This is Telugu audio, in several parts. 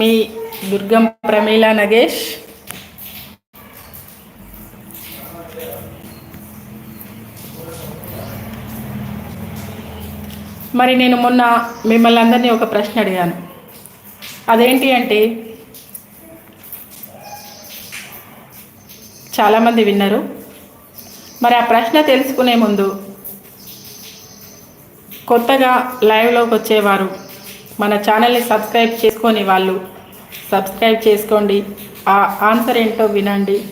మీ దుర్గం ప్రమీల నగేష్. మరి నేను మొన్న మిమ్మల్ని అందరినీ ఒక ప్రశ్న అడిగాను. అదేంటి అంటే చాలామంది విన్నారు. మరి ఆ ప్రశ్న తెలుసుకునే ముందు కొత్తగా లైవ్లోకి వచ్చేవారు మన ఛానల్ని సబ్స్క్రైబ్ చేసుకొని వాళ్ళు సబ్స్క్రైబ్ చేసుకోండి. ఆ ఆన్సర్ ఏంటో వినండి.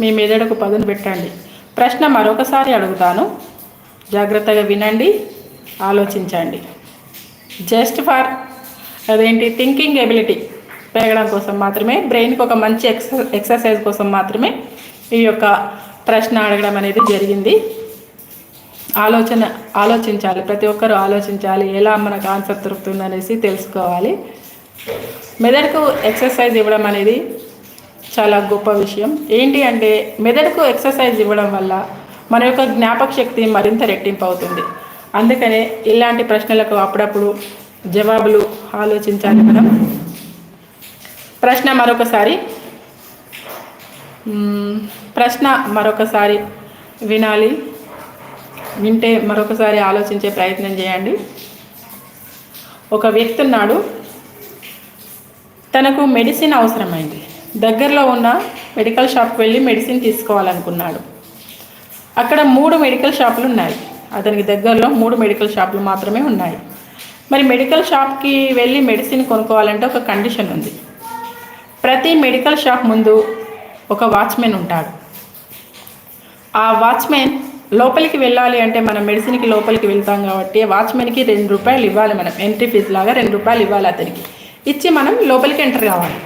మీ మెదడుకు పదును పెట్టండి. ప్రశ్న మరొకసారి అడుగుతాను. జాగ్రత్తగా వినండి. ఆలోచించండి. జస్ట్ ఫర్ అదేంటి? థింకింగ్ ఎబిలిటీ పెరగడం కోసం మాత్రమే బ్రెయిన్కి ఒక మంచి ఎక్స ఎక్సర్సైజ్ కోసం మాత్రమే ఈ యొక్క ప్రశ్న అడగడం అనేది జరిగింది. ఆలోచన ఆలోచించాలి. ప్రతి ఒక్కరూ ఆలోచించాలి. ఎలా మనకు ఆన్సర్ దొరుకుతుంది అనేసి తెలుసుకోవాలి. మెదడుకు ఎక్సర్సైజ్ ఇవ్వడం అనేది చాలా గొప్ప విషయం. ఏంటి అంటే మెదడుకు ఎక్సర్సైజ్ ఇవ్వడం వల్ల మన యొక్క జ్ఞాపక శక్తి మరింత రెట్టింపు అవుతుంది. అందుకనే ఇలాంటి ప్రశ్నలకు అప్పుడప్పుడు జవాబులు ఆలోచించాలి మనం. ప్రశ్న మరొకసారి. ప్రశ్న మరొకసారి వినాలి. వింటే మరొకసారి ఆలోచించే ప్రయత్నం చేయండి. ఒక వ్యక్తి ఉన్నాడు. తనకు మెడిసిన్ అవసరమైంది. దగ్గరలో ఉన్న మెడికల్ షాప్కి వెళ్ళి మెడిసిన్ తీసుకోవాలనుకున్నాడు. అక్కడ మూడు మెడికల్ షాపులు ఉన్నాయి. అతనికి దగ్గరలో మూడు మెడికల్ షాపులు మాత్రమే ఉన్నాయి. మరి మెడికల్ షాప్కి వెళ్ళి మెడిసిన్ కొనుక్కోవాలంటే ఒక కండిషన్ ఉంది. ప్రతి మెడికల్ షాప్ ముందు ఒక వాచ్మెన్ ఉంటాడు. ఆ వాచ్మెన్ లోపలికి వెళ్ళాలి అంటే మనం మెడిసిన్కి లోపలికి వెళ్తాం కాబట్టి వాచ్మెన్కి రెండు రూపాయలు ఇవ్వాలి మనం. ఎంట్రీ ఫీజు లాగా రెండు రూపాయలు ఇవ్వాలి అతనికి. ఇచ్చి మనం లోపలికి ఎంటర్ కావాలి.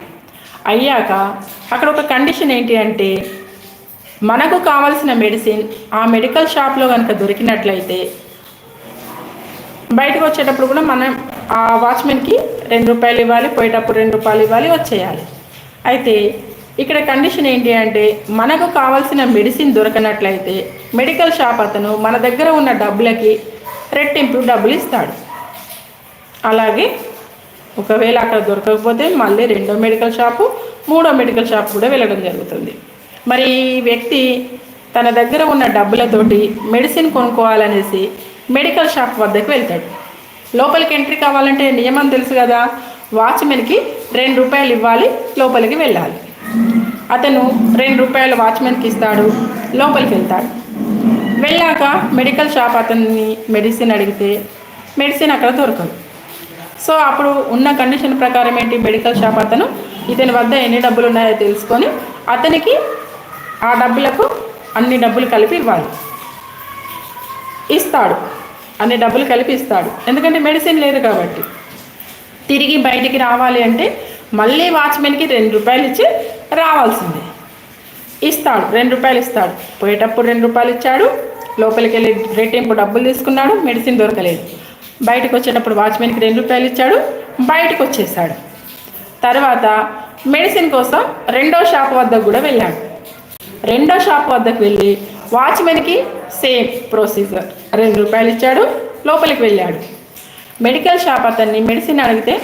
అయ్యాక అక్కడ ఒక కండిషన్ ఏంటి అంటే మనకు కావాల్సిన మెడిసిన్ ఆ మెడికల్ షాప్లో కనుక దొరికినట్లయితే బయటకు వచ్చేటప్పుడు కూడా మనం ఆ వాచ్మెన్కి రెండు రూపాయలు ఇవ్వాలి పోయేటప్పుడు రెండు రూపాయలు ఇవ్వాలి వచ్చేయాలి. అయితే ఇక్కడ కండిషన్ ఏంటి అంటే మనకు కావాల్సిన మెడిసిన్ దొరకనట్లయితే మెడికల్ షాప్ అతను మన దగ్గర ఉన్న డబ్బులకి రెట్టింపు డబ్బులు ఇస్తాడు. అలాగే ఒకవేళ అక్కడ దొరకకపోతే మళ్ళీ రెండో మెడికల్ షాపు మూడో మెడికల్ షాప్ కూడా వెళ్ళడం జరుగుతుంది. మరి ఈ వ్యక్తి తన దగ్గర ఉన్న డబ్బులతోటి మెడిసిన్ కొనుక్కోవాలనేసి మెడికల్ షాప్ వద్దకు వెళ్తాడు. లోపలికి ఎంట్రీ కావాలంటే నియమం తెలుసు కదా వాచ్మెన్కి రెండు రూపాయలు ఇవ్వాలి లోపలికి వెళ్ళాలి. అతను రెండు రూపాయలు వాచ్మెన్కి ఇస్తాడు లోపలికి వెళ్తాడు. వెళ్ళాక మెడికల్ షాప్ అతన్ని మెడిసిన్ అడిగితే మెడిసిన్ అక్కడ దొరకదు. సో అప్పుడు ఉన్న కండిషన్ ప్రకారం ఏంటి? మెడికల్ షాప్ అతను ఇతని వద్ద ఎన్ని డబ్బులు ఉన్నాయో తెలుసుకొని అతనికి ఆ డబ్బులకు అన్ని డబ్బులు కలిపి ఇవ్వాలి. ఇస్తాడు. అన్ని డబ్బులు కలిపి ఇస్తాడు. ఎందుకంటే మెడిసిన్ లేదు కాబట్టి. తిరిగి బయటికి రావాలి అంటే మళ్ళీ వాచ్మెన్కి రెండు రూపాయలు ఇచ్చి రావాల్సిందే. ఇస్తాడు. రెండు రూపాయలు ఇస్తాడు. పోయేటప్పుడు రెండు రూపాయలు ఇచ్చాడు. లోపలికి వెళ్ళి రెట్టింపు డబ్బులు తీసుకున్నాడు. మెడిసిన్ దొరకలేదు. బయటకు వచ్చేటప్పుడు వాచ్మెన్కి రెండు రూపాయలు ఇచ్చాడు బయటకు వచ్చేసాడు. తర్వాత మెడిసిన్ కోసం రెండో షాప్ వద్దకు కూడా వెళ్ళాడు. రెండో షాప్ వద్దకు వెళ్ళి వాచ్మెన్కి సేమ్ ప్రొసీజర్ రెండు రూపాయలు ఇచ్చాడు లోపలికి వెళ్ళాడు. మెడికల్ షాప్ అతన్ని మెడిసిన్ అడిగితే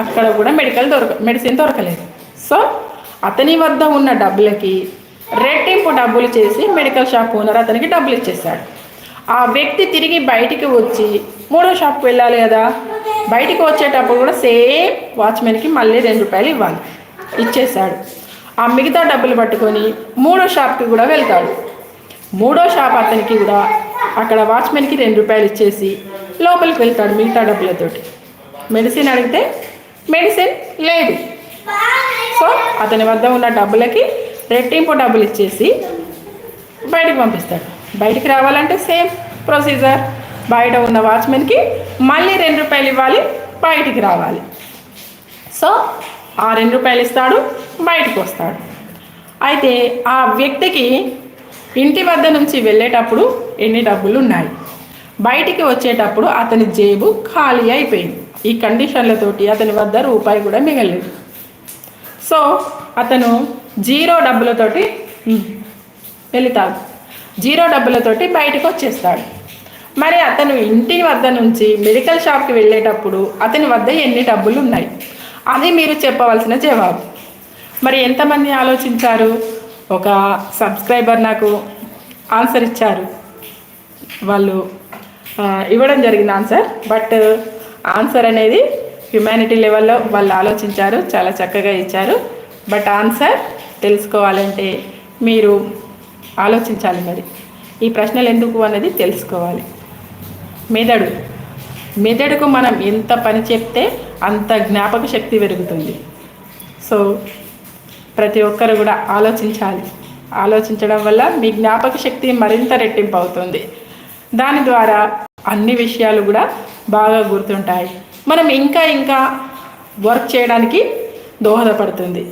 అక్కడ కూడా మెడికల్ దొరక మెడిసిన్ దొరకలేదు. సో అతని వద్ద ఉన్న డబ్బులకి రెట్టింపు డబ్బులు చేసి మెడికల్ షాప్ ఓనర్ అతనికి డబ్బులు ఇచ్చేసాడు ఆ వ్యక్తి తిరిగి బయటికి వచ్చి మూడో షాప్కి వెళ్ళాలి కదా? బయటికి వచ్చేటప్పుడు కూడా సేమ్ వాచ్మెన్కి మళ్ళీ రెండు రూపాయలు ఇవ్వాలి. ఇచ్చేసాడు ఆ మిగతా డబ్బులు పట్టుకొని మూడో షాప్కి కూడా వెళ్తాడు. మూడో షాప్ అతనికి కూడా అక్కడ వాచ్మెన్కి రెండు రూపాయలు ఇచ్చేసి లోపలికి వెళ్తాడు మిగతా డబ్బులతోటి. మెడిసిన్ అడిగితే మెడిసిన్ లేదు. సో అతని వద్ద ఉన్న డబ్బులకి రెట్టింపు డబ్బులు ఇచ్చేసి బయటకు పంపిస్తాడు. బయటికి రావాలంటే సేమ్ ప్రొసీజర్. బయట ఉన్న వాచ్మెన్కి మళ్ళీ రెండు రూపాయలు ఇవ్వాలి బయటికి రావాలి. సో ఆ రెండు రూపాయలు ఇస్తాడు బయటకు వస్తాడు. అయితే ఆ వ్యక్తికి ఇంటి వద్ద నుంచి వెళ్ళేటప్పుడు ఎన్ని డబ్బులు ఉన్నాయి బయటికి వచ్చేటప్పుడు అతని జేబు ఖాళీ అయిపోయింది. ఈ కండిషన్లతోటి అతని వద్ద రూపాయి కూడా మిగలేదు. సో అతను జీరో డబ్బులతోటి వెళితాడు జీరో డబ్బులతోటి బయటకు వచ్చేస్తాడు. మరి అతను ఇంటి వద్ద నుంచి మెడికల్ షాప్కి వెళ్ళేటప్పుడు అతని వద్ద ఎన్ని డబ్బులు ఉన్నాయి అది మీరు చెప్పవలసిన జవాబు. మరి ఎంతమంది ఆలోచించారు? ఒక సబ్స్క్రైబర్ నాకు ఆన్సర్ ఇచ్చారు. వాళ్ళు ఇవ్వడం జరిగింది ఆన్సర్. బట్ ఆన్సర్ అనేది హ్యుమానిటీ లెవెల్లో వాళ్ళు ఆలోచించారు చాలా చక్కగా ఇచ్చారు. బట్ ఆన్సర్ తెలుసుకోవాలంటే మీరు ఆలోచించాలి మరి. ఈ ప్రశ్నలు ఎందుకు అన్నది తెలుసుకోవాలి. మెదడు. మెదడుకు మనం ఎంత పని చెప్తే అంత జ్ఞాపక శక్తి పెరుగుతుంది. సో ప్రతి ఒక్కరు కూడా ఆలోచించాలి. ఆలోచించడం వల్ల మీ జ్ఞాపక శక్తి మరింత రెట్టింపు అవుతుంది. దాని ద్వారా అన్ని విషయాలు కూడా బాగా గుర్తుంటాయి. మనం ఇంకా ఇంకా వర్క్ చేయడానికి దోహదపడుతుంది.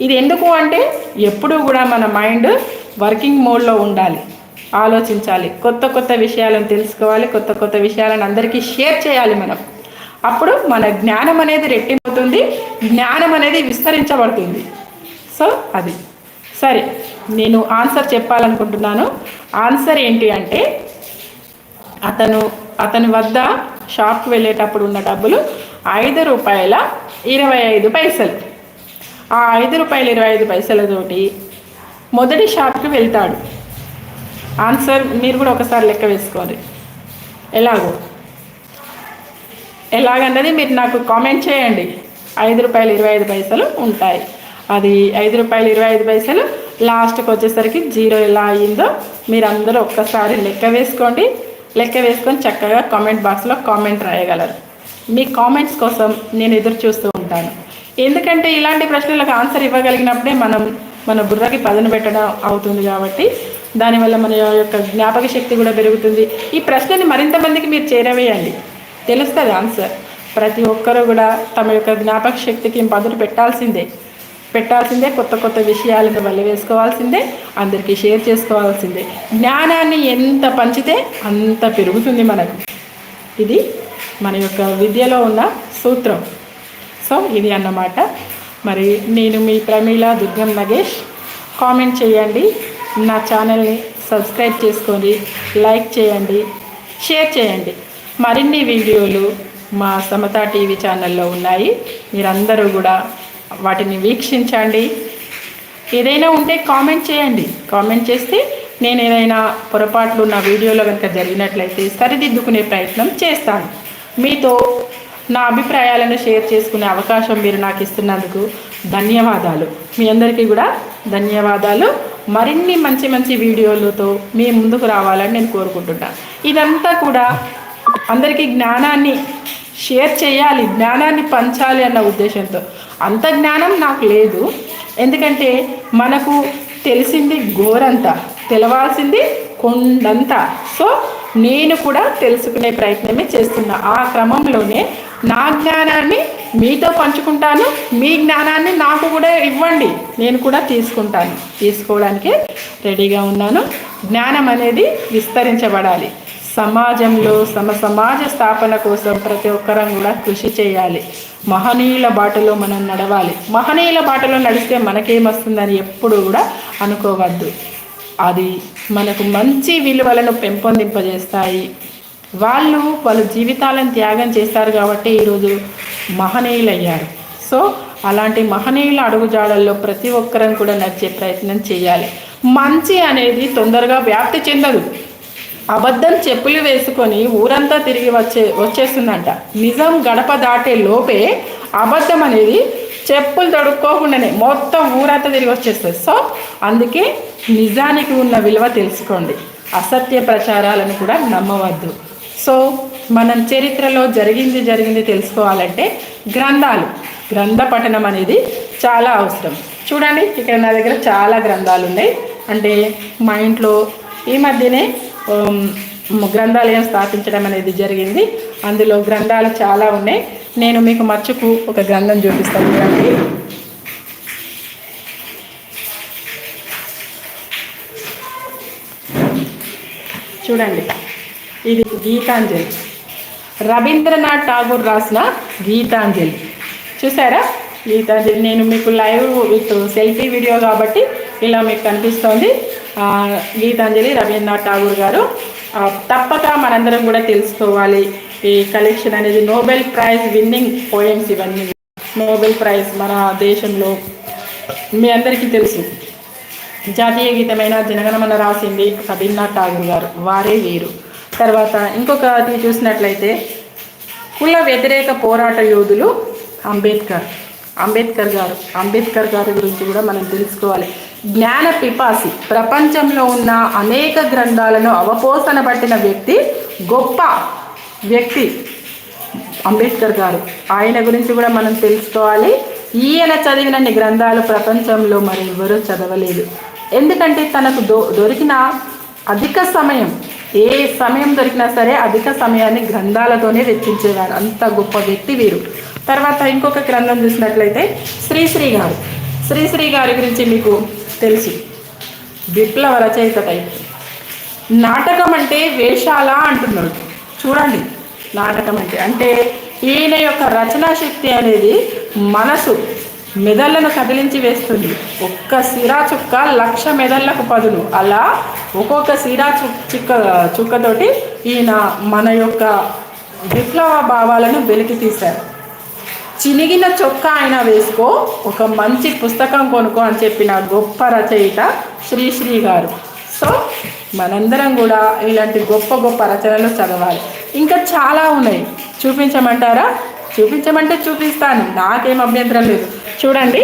ఇది ఎందుకు అంటే ఎప్పుడూ కూడా మన మైండ్ వర్కింగ్ మోడ్లో ఉండాలి ఆలోచించాలి కొత్త కొత్త విషయాలను తెలుసుకోవాలి కొత్త కొత్త విషయాలను అందరికీ షేర్ చేయాలి మనం. అప్పుడు మన జ్ఞానం అనేది రెట్టింపుతుంది జ్ఞానం అనేది విస్తరించబడుతుంది. సో అది. సరే నేను ఆన్సర్ చెప్పాలనుకుంటున్నాను. ఆన్సర్ ఏంటి అంటే అతను అతని వద్ద షాప్కి వెళ్ళేటప్పుడు ఉన్న డబ్బులు ఐదు రూపాయల ఇరవై ఐదు పైసలు. ఆ ఐదు రూపాయల ఇరవై ఐదు పైసలతోటి మొదటి షాప్కి వెళ్తాడు. ఆన్సర్ మీరు కూడా ఒకసారి లెక్క వేసుకోవాలి ఎలాగో? ఎలాగన్నది మీరు నాకు కామెంట్ చేయండి. ఐదు రూపాయలు ఇరవై ఐదు పైసలు ఉంటాయి. అది ఐదు రూపాయలు ఇరవై ఐదు పైసలు లాస్ట్కి వచ్చేసరికి జీరో ఎలా అయ్యిందో మీరు అందరూ ఒక్కసారి లెక్క వేసుకోండి. లెక్క వేసుకొని చక్కగా కామెంట్ బాక్స్లో కామెంట్ రాయగలరు. మీ కామెంట్స్ కోసం నేను ఎదురు చూస్తూ ఉంటాను. ఎందుకంటే ఇలాంటి ప్రశ్నలకు ఆన్సర్ ఇవ్వగలిగినప్పుడే మనం మన బుర్రకి పదును పెట్టడం అవుతుంది కాబట్టి దానివల్ల మన యొక్క జ్ఞాపక శక్తి కూడా పెరుగుతుంది. ఈ ప్రశ్నని మరింత మందికి మీరు చేరవేయండి. తెలుస్తుంది ఆన్సర్. ప్రతి ఒక్కరూ కూడా తమ యొక్క జ్ఞాపక శక్తికి పదును పెట్టాల్సిందే. పెట్టాల్సిందే కొత్త కొత్త విషయాలను వల్ల వేసుకోవాల్సిందే అందరికీ షేర్ చేసుకోవాల్సిందే. జ్ఞానాన్ని ఎంత పంచితే అంత పెరుగుతుంది మనకు. ఇది మన యొక్క విద్యలో ఉన్న సూత్రం. సో ఇది అన్నమాట. మరి నేను మీ ప్రమీల దుర్గం నగేష్. కామెంట్ చేయండి. నా ఛానల్ని సబ్స్క్రైబ్ చేసుకోండి లైక్ చేయండి. షేర్ చేయండి. మరిన్ని వీడియోలు మా సమత టీవీ ఛానల్లో ఉన్నాయి. మీరందరూ కూడా వాటిని వీక్షించండి. ఏదైనా ఉంటే కామెంట్ చేయండి. కామెంట్ చేస్తే నేను ఏదైనా పొరపాట్లు నా వీడియోలో కనుక జరిగినట్లయితే సరిదిద్దుకునే ప్రయత్నం చేస్తాను. మీతో నా అభిప్రాయాలను షేర్ చేసుకునే అవకాశం మీరు నాకు ఇస్తున్నందుకు ధన్యవాదాలు. మీ అందరికీ కూడా ధన్యవాదాలు. మరిన్ని మంచి మంచి వీడియోలతో మీ ముందుకు రావాలని నేను కోరుకుంటున్నాను ఇదంతా కూడా అందరికీ జ్ఞానాన్ని షేర్ చేయాలి జ్ఞానాన్ని పంచాలి అన్న ఉద్దేశంతో. అంత జ్ఞానం నాకు లేదు. ఎందుకంటే మనకు తెలిసింది ఘోరంత తెలవాల్సింది కొండంతా. సో నేను కూడా తెలుసుకునే ప్రయత్నమే చేస్తున్నా. ఆ క్రమంలోనే నా జ్ఞానాన్ని మీతో పంచుకుంటాను. మీ జ్ఞానాన్ని నాకు కూడా ఇవ్వండి. నేను కూడా తీసుకుంటాను. తీసుకోవడానికి రెడీగా ఉన్నాను. జ్ఞానం అనేది విస్తరించబడాలి. సమాజంలో సమ సమాజ స్థాపన కోసం ప్రతి ఒక్కరం కూడా కృషి చేయాలి. మహనీయుల బాటలో మనం నడవాలి. మహనీయుల బాటలో నడిస్తే మనకేమొస్తుందని ఎప్పుడు కూడా అనుకోవద్దు. అది మనకు మంచి విలువలను పెంపొందింపజేస్తాయి. వాళ్ళు వాళ్ళ జీవితాలను త్యాగం చేస్తారు కాబట్టి ఈరోజు మహనీయులయ్యారు. సో అలాంటి మహనీయుల అడుగుజాడల్లో ప్రతి ఒక్కరం కూడా నడిచే ప్రయత్నం చేయాలి. మంచి అనేది తొందరగా వ్యాప్తి చెందదు. అబద్ధం చెప్పులు వేసుకొని ఊరంతా తిరిగి వచ్చే వచ్చేస్తుందంట. నిజం గడప దాటే లోపే అబద్ధం అనేది చెప్పులు తొడుక్కోకుండానే మొత్తం ఊరంతా తిరిగి వచ్చేస్తుంది. సో అందుకే నిజానికి ఉన్న విలువ తెలుసుకోండి. అసత్య ప్రచారాలను కూడా నమ్మవద్దు. సో మనం చరిత్రలో జరిగింది జరిగింది తెలుసుకోవాలంటే గ్రంథాలు. గ్రంథ పఠనం అనేది చాలా అవసరం. చూడండి ఇక్కడ నా దగ్గర చాలా గ్రంథాలు ఉన్నాయి. అంటే మా ఇంట్లో ఈ మధ్యనే గ్రంథాలయం స్థాపించడం అనేది జరిగింది. అందులో గ్రంథాలు చాలా ఉన్నాయి. నేను మీకు మచ్చుకు ఒక గ్రంథం చూపిస్తాను చూడండి. చూడండి. ఇది గీతాంజలి. రవీంద్రనాథ్ ఠాగూర్ రాసిన గీతాంజలి. చూసారా? గీతాంజలి నేను మీకు లైవ్ విత్ సెల్ఫీ వీడియో కాబట్టి ఇలా మీకు కనిపిస్తోంది. గీతాంజలి రవీంద్రనాథ్ ఠాగూర్ గారు. తప్పక మనందరం కూడా తెలుసుకోవాలి. ఈ కలెక్షన్ అనేది నోబెల్ ప్రైజ్ విన్నింగ్ పోయమ్స్ ఇవన్నీ. నోబెల్ ప్రైజ్ మన దేశంలో మీ అందరికీ తెలుసు. జాతీయ గీతమైన జనగణమన రాసింది రవీంద్రనాథ్ ఠాగూర్ గారు. వారే వీరు. తర్వాత ఇంకొకటి చూసినట్లయితే కుల వ్యతిరేక పోరాట యోధులు అంబేద్కర్. అంబేద్కర్ గారు. అంబేద్కర్ గారి గురించి కూడా మనం తెలుసుకోవాలి. జ్ఞాన పిపాసి. ప్రపంచంలో ఉన్న అనేక గ్రంథాలను అవపోసన పట్టిన వ్యక్తి గొప్ప వ్యక్తి అంబేద్కర్ గారు. ఆయన గురించి కూడా మనం తెలుసుకోవాలి. ఈయన చదివినన్ని గ్రంథాలు ప్రపంచంలో మరి ఎవరూ చదవలేదు. ఎందుకంటే తనకు దొ దొరికిన అధిక సమయం ఏ సమయం దొరికినా సరే అధిక సమయాన్ని గ్రంథాలతోనే వెచ్చించేవారు. అంత గొప్ప వ్యక్తి వీరు. తర్వాత ఇంకొక గ్రంథం చూసినట్లయితే శ్రీశ్రీ గారు. శ్రీశ్రీ గారి గురించి మీకు తెలుసు. విప్లవ రచయిత టైప్. నాటకం అంటే వేషాల అంటున్నాడు. చూడండి. నాటకం అంటే అంటే ఈయన యొక్క రచనా శక్తి అనేది మనసు. మెదళ్ళను కదిలించి వేస్తుంది. ఒక్క సిరా చుక్క లక్ష మెదళ్ళకు పదును అలా ఒక్కొక్క సిరా చుక్క చుక్కతోటి ఈయన మన యొక్క విప్లవ భావాలను వెలికి తీశారు. చినిగిన చొక్కా అయినా వేసుకో ఒక మంచి పుస్తకం కొనుక్కో అని చెప్పిన గొప్ప రచయిత శ్రీశ్రీ గారు. సో మనందరం కూడా ఇలాంటి గొప్ప గొప్ప రచనలు చదవాలి. ఇంకా చాలా ఉన్నాయి. చూపించమంటారా? చూపించమంటే చూపిస్తాను. నాకేం అభ్యంతరం లేదు. చూడండి.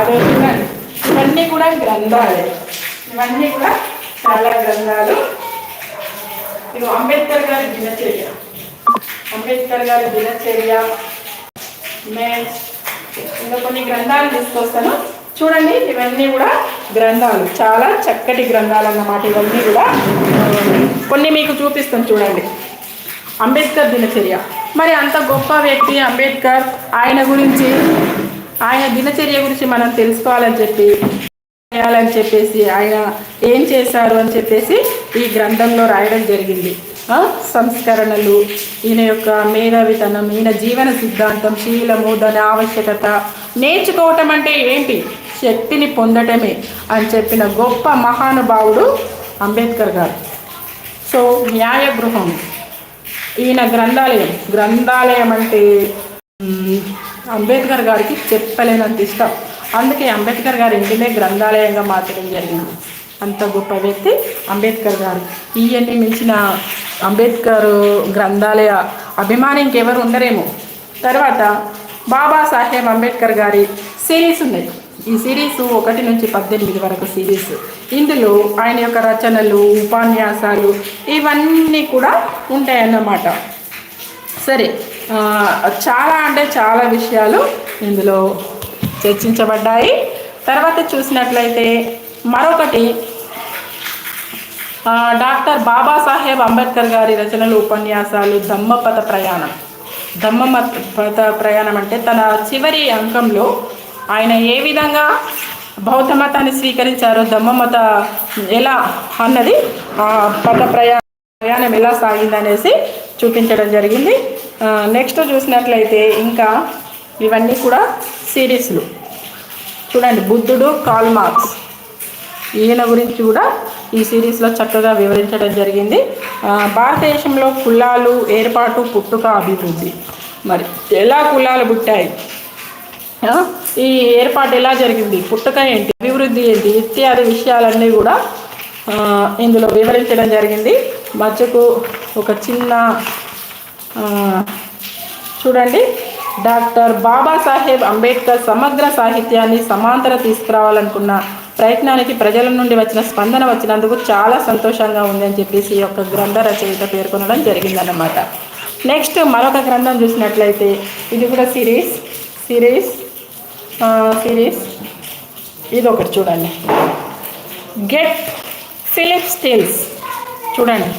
అదే చూడండి. ఇవన్నీ కూడా గ్రంథాలే. ఇవన్నీ కూడా చాలా గ్రంథాలు. ఇది అంబేద్కర్ గారి దినచర్య. అంబేద్కర్ గారి దినచర్య నెక్స్ట్ ఇంకా కొన్ని గ్రంథాలు తీసుకొస్తాను. చూడండి ఇవన్నీ కూడా గ్రంథాలు. చాలా చక్కటి గ్రంథాలు అన్నమాట. ఇవన్నీ కూడా కొన్ని మీకు చూపిస్తాను చూడండి. అంబేద్కర్ దినచర్య. మరి అంత గొప్ప వ్యక్తి అంబేద్కర్ ఆయన గురించి ఆయన దినచర్య గురించి మనం తెలుసుకోవాలని చెప్పి చేయాలని చెప్పేసి ఆయన ఏం చేశారు అని చెప్పేసి ఈ గ్రంథంలో రాయడం జరిగింది. సంస్కరణలు ఈయన యొక్క మేధావితనం ఈయన జీవన సిద్ధాంతం శీలము దాని ఆవశ్యకత. నేర్చుకోవటం అంటే ఏంటి? శక్తిని పొందటమే అని చెప్పిన గొప్ప మహానుభావుడు అంబేద్కర్ గారు. సో న్యాయ గృహం ఈయన గ్రంథాలయం. గ్రంథాలయం అంటే అంబేద్కర్ గారికి చెప్పలేనంత ఇష్టం. అందుకే అంబేద్కర్ గారి ఇంటినే గ్రంథాలయంగా మార్చడం జరిగింది. అంత గొప్ప వ్యక్తి అంబేద్కర్ గారు. ఈయన్ని మించిన అంబేద్కర్ గ్రంథాలయ అభిమాని ఇంకెవరు ఉండరేమో. తర్వాత బాబాసాహెబ్ అంబేద్కర్ గారి సిరీస్ ఉన్నాయి ఈ సిరీస్ ఒకటి నుంచి పద్దెనిమిది వరకు సిరీస్. ఇందులో ఆయన యొక్క రచనలు ఉపన్యాసాలు ఇవన్నీ కూడా ఉంటాయన్నమాట. సరే చాలా అంటే చాలా విషయాలు ఇందులో చర్చించబడ్డాయి. తర్వాత చూసినట్లయితే మరొకటి డాక్టర్ బాబాసాహెబ్ అంబేద్కర్ గారి రచనలు ఉపన్యాసాలు ధమ్మపథ ప్రయాణం. ధమ్మపథ ప్రయాణం అంటే తన చివరి అంకంలో ఆయన ఏ విధంగా బౌద్ధ మతాన్ని స్వీకరించారో ధమ్మమత ఎలా అన్నది ఆ పథ ప్రయాణం ప్రయాణం ఎలా సాగిందనేసి చూపించడం జరిగింది. నెక్స్ట్ చూసినట్లయితే ఇంకా ఇవన్నీ కూడా సిరీస్లు. చూడండి బుద్ధుడు కాల్ మార్క్స్. ఈయన గురించి కూడా ఈ సిరీస్లో చక్కగా వివరించడం జరిగింది. భారతదేశంలో కులాలు ఏర్పాటు పుట్టుక అభివృద్ధి. మరి ఎలా కులాలు పుట్టాయి? ఈ ఏర్పాటు ఎలా జరిగింది? పుట్టుక ఏంటి? అభివృద్ధి ఏంటి? ఇత్యాది విషయాలన్నీ కూడా ఇందులో వివరించడం జరిగింది. మధ్యకు ఒక చిన్న చూడండి. డాక్టర్ బాబాసాహెబ్ అంబేద్కర్ సమగ్ర సాహిత్యాన్ని సమాంతర తీసుకురావాలనుకున్న ప్రయత్నానికి ప్రజల నుండి వచ్చిన స్పందన వచ్చినందుకు చాలా సంతోషంగా ఉంది అని చెప్పేసి ఈ యొక్క గ్రంథ రచయిత పేర్కొనడం జరిగిందన్నమాట. నెక్స్ట్ మరొక గ్రంథం చూసినట్లయితే ఇది కూడా సిరీస్. సిరీస్. సిరీస్. ఇది ఒకటి చూడండి. గెట్ ఫిలిప్ స్టిల్స్ చూడండి.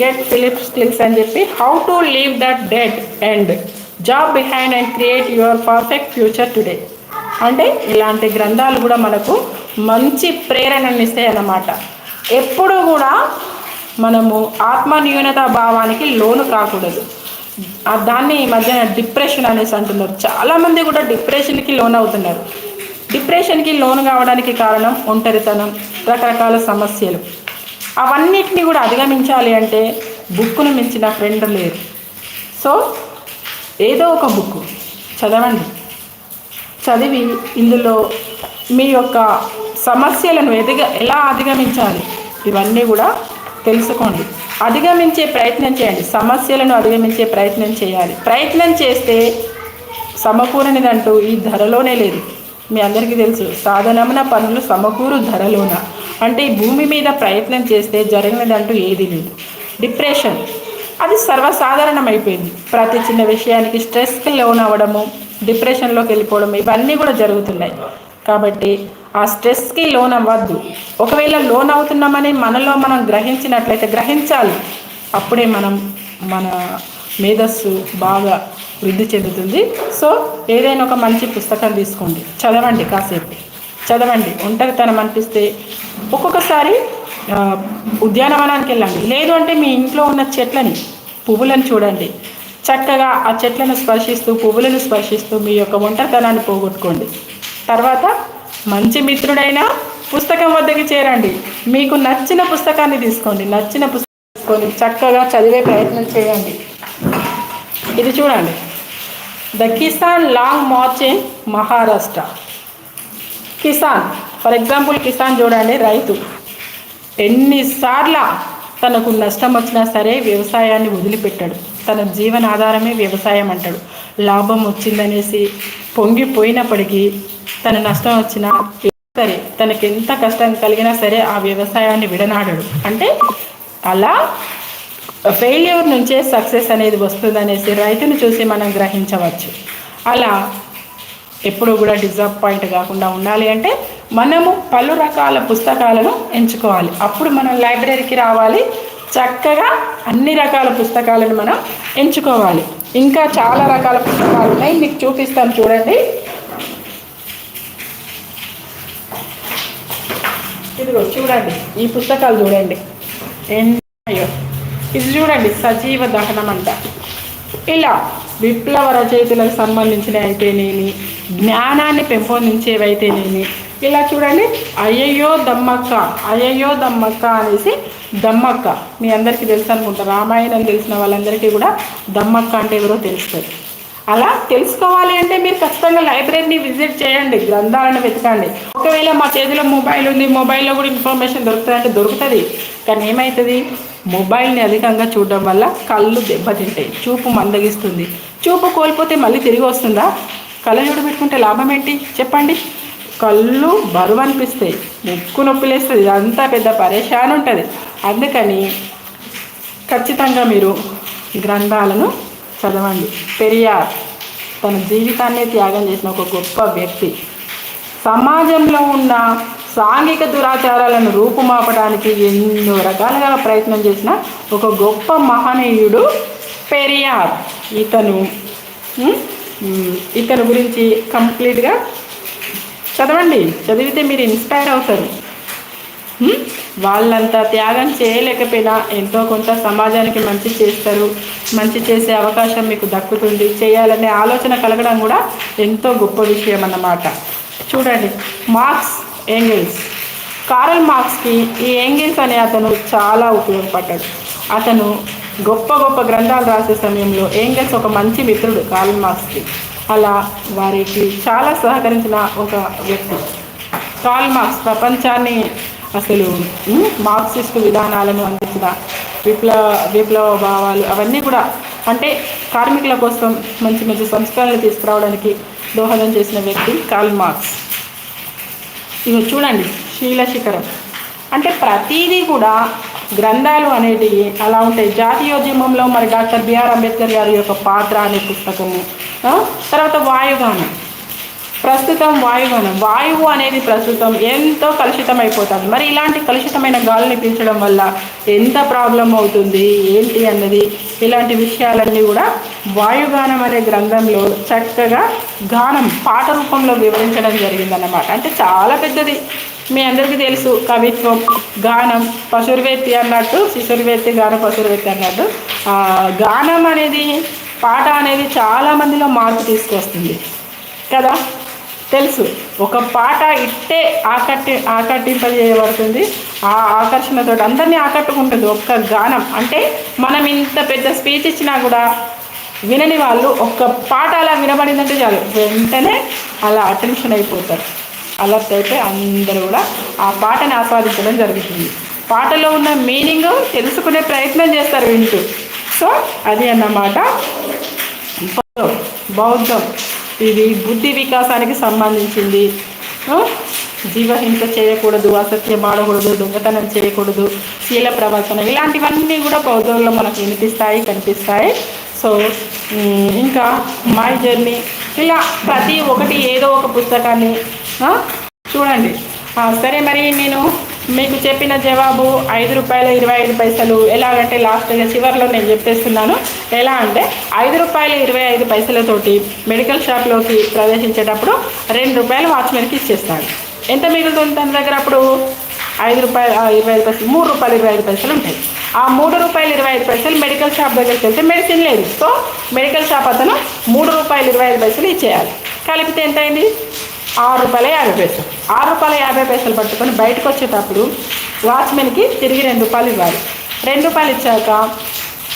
గెట్ ఫిలిప్ స్టిల్స్ అని చెప్పి how to leave that dead and job behind and create your perfect future today అంటే ఇలాంటి గ్రంథాలు కూడా మనకు మంచి ప్రేరణనిస్తాయి అన్నమాట ఎప్పుడు కూడా మనము ఆత్మన్యూనత భావానికి లోను కాకూడదు. దాన్ని ఈ మధ్యన డిప్రెషన్ అనేసి అంటున్నారు. చాలామంది కూడా డిప్రెషన్కి లోన్ అవుతున్నారు. డిప్రెషన్కి లోన్ కావడానికి కారణం ఒంటరితనం రకరకాల సమస్యలు. అవన్నిటిని కూడా అధిగమించాలి అంటే బుక్కును మించిన ఫ్రెండ్ లేరు. సో ఏదో ఒక బుక్ చదవండి. చదివి ఇందులో మీ యొక్క సమస్యలను ఎదిగ ఎలా అధిగమించాలి? ఇవన్నీ కూడా తెలుసుకోండి. అధిగమించే ప్రయత్నం చేయండి. సమస్యలను అధిగమించే ప్రయత్నం చేయాలి. ప్రయత్నం చేస్తే సమకూరనిదంటూ ఈ ధరలోనే లేదు. మీ అందరికీ తెలుసు సాధనమున పనులు సమకూరు ధరలోన. అంటే ఈ భూమి మీద ప్రయత్నం చేస్తే జరిగినదంటూ ఏది లేదు. డిప్రెషన్ అది సర్వసాధారణమైపోయింది. ప్రతి చిన్న విషయానికి స్ట్రెస్కి లోన్ అవ్వడము డిప్రెషన్లోకి వెళ్ళిపోవడం ఇవన్నీ కూడా జరుగుతున్నాయి. కాబట్టి ఆ స్ట్రెస్కి లోన్ అవ్వద్దు ఒకవేళ లోన్ అవుతున్నామని మనలో మనం గ్రహించినట్లయితే గ్రహించాలి. అప్పుడే మనం మన మేధస్సు బాగా వృద్ధి చెందుతుంది. సో ఏదైనా ఒక మంచి పుస్తకం తీసుకోండి. చదవండి కాసేపు. చదవండి. ఒంటరితనం అనిపిస్తే ఒక్కొక్కసారి ఉద్యానవనానికి వెళ్ళండి. లేదు అంటే మీ ఇంట్లో ఉన్న చెట్లని పువ్వులను చూడండి. చక్కగా ఆ చెట్లను స్పర్శిస్తూ పువ్వులను స్పర్శిస్తూ మీ యొక్క ఒంటరితనాన్ని పోగొట్టుకోండి. తర్వాత మంచి మిత్రుడైన పుస్తకం వద్దకి చేరండి. మీకు నచ్చిన పుస్తకాన్ని తీసుకోండి. నచ్చిన పుస్తకం తీసుకొని చక్కగా చదివే ప్రయత్నం చేయండి. ఇది చూడండి. The Kisan long march in Maharashtra. Kisan for example Kisan చూడండి రైతు. ఎన్నిసార్ల తనకు నష్టం వచ్చినా సరే వ్యవసాయాన్ని వదిలిపెట్టాడు. తన జీవనాధారమే వ్యవసాయం అంటాడు. లాభం వచ్చిందనేసి పొంగిపోయినప్పటికీ తన నష్టం వచ్చినా సరే తనకి ఎంత కష్టం కలిగినా సరే ఆ వ్యవసాయాన్ని విడనాడడు. అంటే అలా ఫెయిల్యూర్ నుంచే సక్సెస్ అనేది వస్తుందనేసి రైతును చూసి మనం గ్రహించవచ్చు. అలా ఎప్పుడు కూడా డిజపాయింట్ కాకుండా ఉండాలి అంటే మనము పలు రకాల పుస్తకాలను ఎంచుకోవాలి. అప్పుడు మనం లైబ్రరీకి రావాలి చక్కగా అన్ని రకాల పుస్తకాలను మనం ఎంచుకోవాలి. ఇంకా చాలా రకాల పుస్తకాలు ఉన్నాయి. మీకు చూపిస్తాను చూడండి. ఇదిగో చూడండి. ఈ పుస్తకాలు చూడండి. ఎన్నో ఇది చూడండి సజీవ దహనం అంట ఇలా విప్లవ రచయితలకు సంబంధించినవి అయితేనేమి జ్ఞానాన్ని పెంపొందించేవైతేనేమి ఇలా చూడండి? అయ్యయ్యో దమ్మక్క అయ్యయ్యో దమ్మక్క అనేసి దమ్మక్క. మీ అందరికీ తెలుసు అనుకుంటా రామాయణం తెలిసిన వాళ్ళందరికీ కూడా దమ్మక్క అంటే ఎవరో తెలుస్తుంది అలా తెలుసుకోవాలి అంటే మీరు ఖచ్చితంగా లైబ్రరీని విజిట్ చేయండి గ్రంథాలను వెతకండి. ఒకవేళ మా చేతిలో మొబైల్ ఉంది మొబైల్లో కూడా ఇన్ఫర్మేషన్ దొరుకుతుందంటే దొరుకుతుంది. కానీ ఏమవుతుంది మొబైల్ని అధికంగా చూడడం వల్ల కళ్ళు దెబ్బతింటాయి చూపు మందగిస్తుంది. చూపు కోల్పోతే మళ్ళీ తిరిగి వస్తుందా? కళ్ళజోడు చూడబెట్టుకుంటే లాభం ఏంటి? చెప్పండి. కళ్ళు బరువు అనిపిస్తాయి. ముక్కు నొప్పి లేస్తుంది. ఇదంతా పెద్ద పరేషాన్ ఉంటుంది. అందుకని ఖచ్చితంగా మీరు గ్రంథాలను చదవండి. పెరియార్ తన జీవితాన్నే త్యాగం చేసిన ఒక గొప్ప వ్యక్తి. సమాజంలో ఉన్న సాంఘిక దురాచారాలను రూపుమాపడానికి ఎన్నో రకాలుగా ప్రయత్నం చేసిన ఒక గొప్ప మహనీయుడు పెరియార్. ఇతను ఇతను గురించి కంప్లీట్గా చదవండి. చదివితే మీరు ఇన్స్పైర్ అవుతారు. వాళ్ళంతా త్యాగం చేయలేకపోయినా ఎంతో కొంత సమాజానికి మంచి చేస్తారు. మంచి చేసే అవకాశం మీకు దక్కుతుంది. చేయాలనే ఆలోచన కలగడం కూడా ఎంతో గొప్ప విషయం అన్నమాట. చూడండి. Marks Engels. కారల్ మార్క్స్కి ఈ ఏంగిల్స్ అనే అతను చాలా ఉపయోగపడ్డాడు. అతను గొప్ప గొప్ప గ్రంథాలు రాసే సమయంలో ఏంగిల్స్ ఒక మంచి మిత్రుడు కారల్ మార్క్స్కి. అలా వారికి చాలా సహకరించిన ఒక వ్యక్తి. కాల్ మార్క్స్ ప్రపంచాన్ని అసలు మార్క్సిస్టు మార్క్సిస్ట్ విధానాలను అందించిన విప్లవ విప్లవ భావాలు అవన్నీ కూడా అంటే కార్మికుల కోసం మంచి మంచి సంస్కరణలు తీసుకురావడానికి దోహదం చేసిన వ్యక్తి కాల్ మార్క్స్ ఇవి చూడండి శీల శిఖరం. అంటే ప్రతిదీ కూడా గ్రంథాలు అనేటివి అలా ఉంటాయి. జాతీయోద్యమంలో మరి డాక్టర్ బిఆర్ అంబేద్కర్ గారి యొక్క పాత్ర అనే పుస్తకము తర్వాత వాయుగానం ప్రస్తుతం వాయుగానం వాయువు అనేది ప్రస్తుతం ఎంతో కలుషితం అయిపోతుంది మరి ఇలాంటి కలుషితమైన గాలిని పీల్చడం వల్ల ఎంత ప్రాబ్లం అవుతుంది? ఏంటి అన్నది? ఇలాంటి విషయాలన్నీ కూడా వాయుగానం అనే గ్రంథంలో చక్కగా గానం పాట రూపంలో వివరించడం జరిగిందన్నమాట. అంటే చాలా పెద్దది. మీ అందరికీ తెలుసు కవిత్వం గానం పశుర్వేత్తి అన్నట్టు శిశుర్వేత్తి గానం పశుర్వేత్తి అన్నట్టు. గానం అనేది పాట అనేది చాలా మందిలో మార్పు తీసుకొస్తుంది. కదా? తెలుసు. ఒక పాట ఇట్టే ఆకట్టి ఆకట్టింపజేయబడుతుంది. ఆ ఆకర్షణతో అందరినీ ఆకట్టుకుంటుంది ఒక్క గానం. అంటే మనం ఇంత పెద్ద స్పీచ్ ఇచ్చినా కూడా వినని వాళ్ళు ఒక్క పాట అలా వినబడిందంటే చాలు. వెంటనే అలా అటెన్షన్ అయిపోతారు. అలర్ట్ అయితే అందరూ కూడా ఆ పాటని ఆస్వాదించడం జరుగుతుంది. పాటలో ఉన్న మీనింగ్ తెలుసుకునే ప్రయత్నం చేస్తారు వింటూ. సో అది అన్నమాట. బౌద్ధం బౌద్ధం. ఇది బుద్ధి వికాసానికి సంబంధించింది. జీవహింస చేయకూడదు అసత్యం ఆడకూడదు దొంగతనం చేయకూడదు శీల ప్రవర్తన ఇలాంటివన్నీ కూడా బౌద్ధంలో మనకు వినిపిస్తాయి కనిపిస్తాయి. సో ఇంకా మై జర్నీ. ఇలా ప్రతి ఒక్కటి ఏదో ఒక పుస్తకాన్ని చూడండి. సరే మరి నేను మీకు చెప్పిన జవాబు ఐదు రూపాయల ఇరవై ఐదు పైసలు ఎలాగంటే లాస్ట్గా చివరిలో నేను చెప్పేస్తున్నాను. ఎలా అంటే ఐదు రూపాయల ఇరవై ఐదు పైసలతోటి మెడికల్ షాప్లోకి ప్రవేశించేటప్పుడు రెండు రూపాయలు వాచ్మెన్కి ఇచ్చేస్తాడు. ఎంత మిగులుతుంది తన దగ్గర అప్పుడు? ఐదు రూపాయలు ఇరవై ఐదు పైసలు మూడు రూపాయలు ఇరవై ఐదు పైసలు ఉంటాయి. ఆ మూడు రూపాయలు ఇరవై ఐదు పైసలు మెడికల్ షాప్ దగ్గరికి వెళ్తే మెడిసిన్ లేదు. సో మెడికల్ షాప్ అతను మూడు రూపాయలు ఇరవై ఐదు పైసలు ఇచ్చేయాలి. కలిపితే ఎంత అయింది? ఆరు రూపాయల యాభై పైసలు. ఆరు రూపాయల యాభై పైసలు పట్టుకొని బయటకు వచ్చేటప్పుడు వాచ్మెన్కి తిరిగి రెండు రూపాయలు ఇవ్వాలి. రెండు రూపాయలు ఇచ్చాక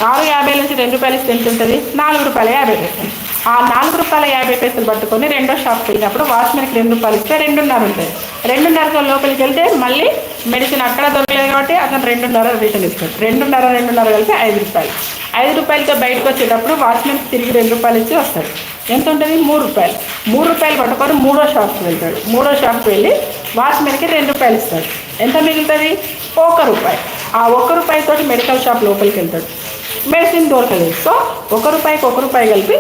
ఆరు యాభై నుంచి రెండు రూపాయలు ఇస్తే ఎంత ఉంటుంది? నాలుగు రూపాయల యాభై పైసలు. ఆ నాలుగు రూపాయల యాభై పైసలు పట్టుకొని రెండో షాప్కి వెళ్ళినప్పుడు వాచ్మెన్కి రెండు రూపాయలు ఇస్తే రెండున్నర ఉంటుంది. రెండున్నరతో లోపలికి వెళ్తే మళ్ళీ మెడిసిన్ అక్కడ దొరకలేదు కాబట్టి అతను రెండున్నర రిటర్న్ ఇస్తాడు. రెండున్నర రెండున్నర కలిపి ఐదు రూపాయలు. ఐదు రూపాయలతో బయటకు వచ్చేటప్పుడు వాచ్మెన్ తిరిగి రెండు రూపాయలు ఇచ్చి వస్తాడు. ఎంత ఉంటుంది? మూడు రూపాయలు. మూడు రూపాయలు పట్టుకొని మూడో షాప్కి వెళ్తాడు. మూడో షాప్కి వెళ్ళి వాచ్మెన్కి రెండు రూపాయలు ఇస్తాడు. ఎంత మిగులుతుంది? ఒక రూపాయి. ఆ ఒక్క రూపాయితో మెడికల్ షాప్ లోపలికి వెళ్తాడు. మెడిసిన్ దొరకలేదు. సో ఒక రూపాయికి ఒక రూపాయి కలిపి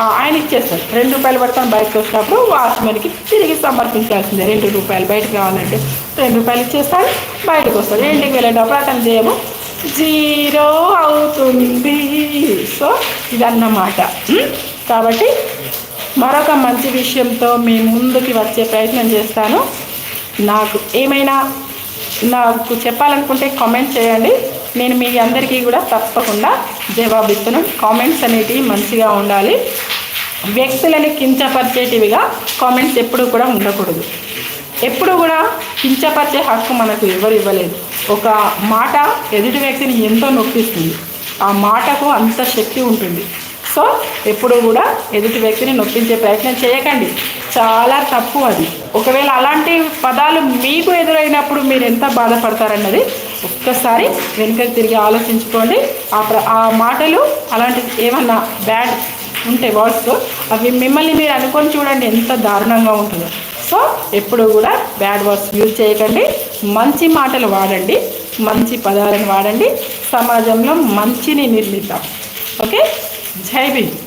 ఆయన ఇచ్చేస్తాడు. రెండు రూపాయలు పట్టుకొని బయటకు వచ్చినప్పుడు వాచ్మెన్కి తిరిగి సమర్పించాల్సిందే. రెండు రూపాయలు బయటకు కావాలంటే రెండు రూపాయలు ఇచ్చేస్తాడు బయటకు వస్తాడు. ఇంటికి వెళ్ళేటప్పుడు అతను చేయము. జీరో అవుతుంది. సో ఇదన్నమాట? కాబట్టి మరొక మంచి విషయంతో మీ ముందుకి వచ్చే ప్రయత్నం చేస్తాను. నాకు ఏమైనా నాకు చెప్పాలనుకుంటే కామెంట్ చేయండి. నేను మీ అందరికీ కూడా తప్పకుండా జవాబిస్తాను కామెంట్స్ అనేటివి మంచిగా ఉండాలి. వ్యక్తులని కించపరిచేటివిగా కామెంట్స్ ఎప్పుడూ కూడా ఉండకూడదు. ఎప్పుడు కూడా కించపరిచే హక్కు మనకు ఎవరు ఇవ్వలేదు. ఒక మాట ఎదుటి వ్యక్తిని ఎంతో నొప్పిస్తుంది. ఆ మాటకు అంత శక్తి ఉంటుంది. సో ఎప్పుడు కూడా ఎదుటి వ్యక్తిని నొప్పించే ప్రయత్నం చేయకండి. చాలా తప్పు అది. ఒకవేళ అలాంటి పదాలు మీకు ఎదురైనప్పుడు మీరు ఎంత బాధపడతారన్నది ఒక్కసారి వెనుకకి తిరిగి ఆలోచించుకోండి. ఆ ప్ర ఆ మాటలు అలాంటి ఏమన్నా బ్యాడ్ ఉంటే వర్డ్స్ అవి మిమ్మల్ని మీరు అనుకొని చూడండి ఎంత దారుణంగా ఉంటుందో. సో ఎప్పుడు కూడా బ్యాడ్ వర్డ్స్ యూజ్ చేయకండి. మంచి మాటలు వాడండి. మంచి పదాలను వాడండి. సమాజంలో మంచిని నిర్మిద్దాం. ఓకే? జై భీమ్.